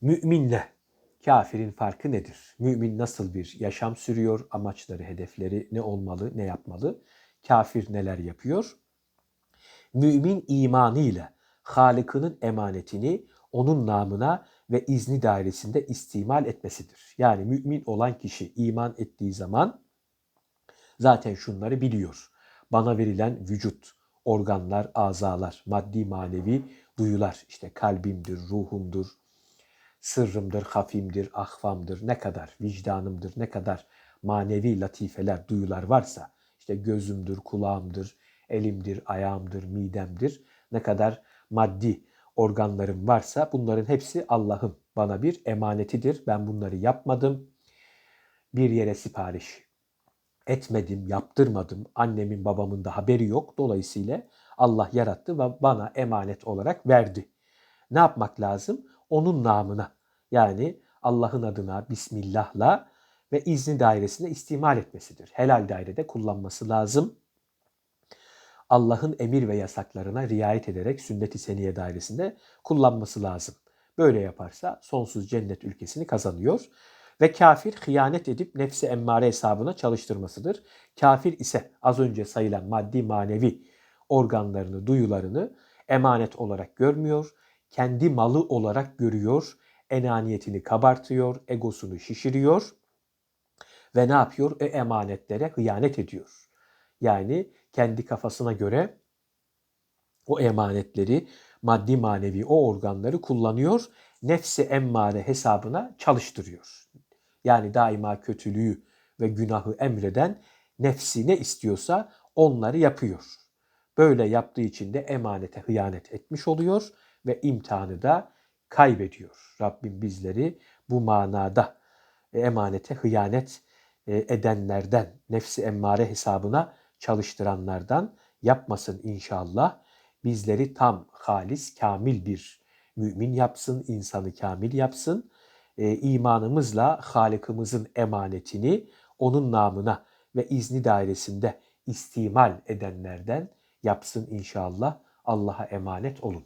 Müminle kafirin farkı nedir? Mümin nasıl bir yaşam sürüyor? Amaçları, hedefleri ne olmalı, ne yapmalı? Kafir neler yapıyor? Mümin imanıyla Halık'ının emanetini onun namına ve izni dairesinde istimal etmesidir. Yani mümin olan kişi iman ettiği zaman zaten şunları biliyor. Bana verilen vücut, organlar, azalar, maddi manevi duyular, işte kalbimdir, ruhumdur, sırrımdır, hafimdir, ahvamdır, ne kadar vicdanımdır, ne kadar manevi latifeler, duyular varsa, işte gözümdür, kulağımdır, elimdir, ayağımdır, midemdir, ne kadar maddi organlarım varsa bunların hepsi Allah'ın bana bir emanetidir. Ben bunları yapmadım. Bir yere sipariş etmedim, yaptırmadım. Annemin babamın da haberi yok. Dolayısıyla Allah yarattı ve bana emanet olarak verdi. Ne yapmak lazım? Onun namına yani Allah'ın adına Bismillah'la ve izni dairesinde istimal etmesidir. Helal dairede kullanması lazım. Allah'ın emir ve yasaklarına riayet ederek sünnet-i seniye dairesinde kullanması lazım. Böyle yaparsa sonsuz cennet ülkesini kazanıyor. Ve kafir hıyanet edip nefsi emmare hesabına çalıştırmasıdır. Kafir ise az önce sayılan maddi manevi organlarını, duyularını emanet olarak görmüyor. Kendi malı olarak görüyor. Enaniyetini kabartıyor, egosunu şişiriyor. Ve ne yapıyor? E emanetlere hıyanet ediyor. Yani kendi kafasına göre o emanetleri, maddi manevi o organları kullanıyor. Nefsi emmare hesabına çalıştırıyor. Yani daima kötülüğü ve günahı emreden nefsi ne istiyorsa onları yapıyor. Böyle yaptığı için de emanete hıyanet etmiş oluyor ve imtihanı da kaybediyor. Rabbim bizleri bu manada emanete hıyanet edenlerden, nefsi emmare hesabına çalıştıranlardan yapmasın inşallah. Bizleri tam halis, kamil bir mümin yapsın, insanı kamil yapsın. E, imanımızla Halık'ımızın emanetini onun namına ve izni dairesinde istimal edenlerden yapsın inşallah. Allah'a emanet olun.